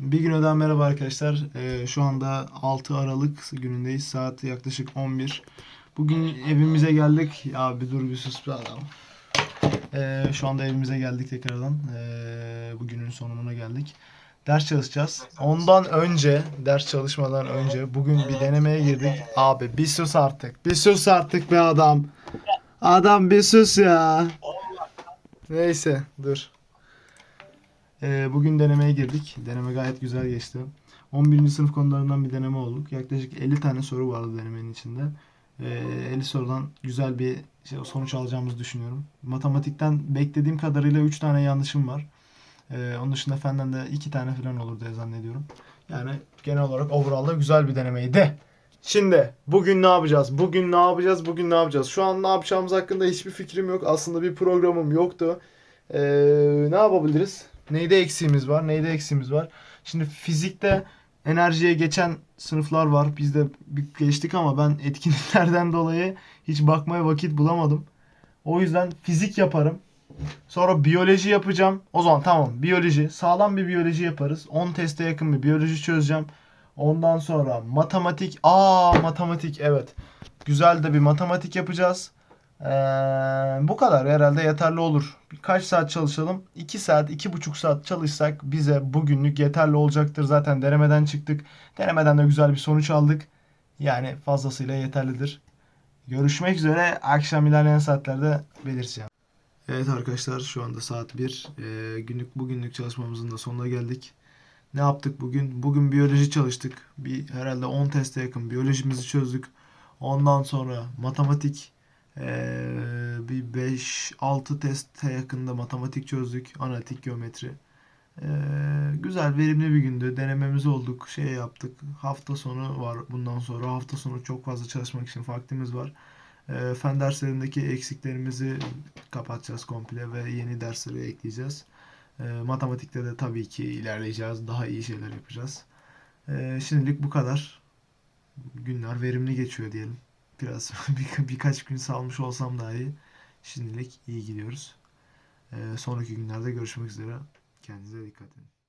Bir gün öden merhaba arkadaşlar. Ee, şu anda 6 Aralık günündeyiz. Saat yaklaşık 11. Bugün evimize geldik. Ya bir dur bir sus bir adam. Ee, şu anda evimize geldik tekrardan. Ee, bugünün sonuna geldik. Ders çalışacağız. Ondan önce, ders çalışmadan önce bugün bir denemeye girdik. Abi bir sus artık. Bir sus artık be adam. Adam bir sus ya. Neyse dur. Ee, bugün denemeye girdik. Deneme gayet güzel geçti. 11. sınıf konularından bir deneme olduk. Yaklaşık 50 tane soru vardı denemenin içinde. Ee, 50 sorudan güzel bir şey, sonuç alacağımızı düşünüyorum. Matematikten beklediğim kadarıyla 3 tane yanlışım var. Ee, onun dışında fenden de 2 tane falan olur diye zannediyorum. Yani genel olarak overall'da güzel bir denemeydi. Şimdi bugün ne yapacağız? Bugün ne yapacağız? Bugün ne yapacağız? Şu an ne yapacağımız hakkında hiçbir fikrim yok. Aslında bir programım yoktu. Ee, ne yapabiliriz? Neyde eksiğimiz var? Neyde eksiğimiz var? Şimdi fizikte enerjiye geçen sınıflar var. Biz de geçtik ama ben etkinliklerden dolayı hiç bakmaya vakit bulamadım. O yüzden fizik yaparım. Sonra biyoloji yapacağım. O zaman tamam biyoloji. Sağlam bir biyoloji yaparız. 10 teste yakın bir biyoloji çözeceğim. Ondan sonra matematik. Aa matematik evet. Güzel de bir matematik yapacağız. Ee, bu kadar herhalde yeterli olur. Kaç saat çalışalım? 2 saat, 2,5 saat çalışsak bize bugünlük yeterli olacaktır. Zaten denemeden çıktık. Denemeden de güzel bir sonuç aldık. Yani fazlasıyla yeterlidir. Görüşmek üzere. Akşam ilerleyen saatlerde belirteceğim. Evet arkadaşlar şu anda saat 1. Ee, günlük bugünlük çalışmamızın da sonuna geldik. Ne yaptık bugün? Bugün biyoloji çalıştık. Bir herhalde 10 teste yakın biyolojimizi çözdük. Ondan sonra matematik ee, bir 5-6 teste yakında matematik çözdük. Analitik geometri. Ee, güzel, verimli bir gündü. Denememizi olduk, şey yaptık. Hafta sonu var bundan sonra. Hafta sonu çok fazla çalışmak için vaktimiz var. Ee, fen derslerindeki eksiklerimizi kapatacağız komple ve yeni dersleri ekleyeceğiz. Ee, matematikte de tabii ki ilerleyeceğiz. Daha iyi şeyler yapacağız. Şimdilik bu kadar. Günler verimli geçiyor diyelim. Biraz bir, birkaç gün salmış olsam dahi şimdilik iyi gidiyoruz. Ee, sonraki günlerde görüşmek üzere. Kendinize dikkat edin.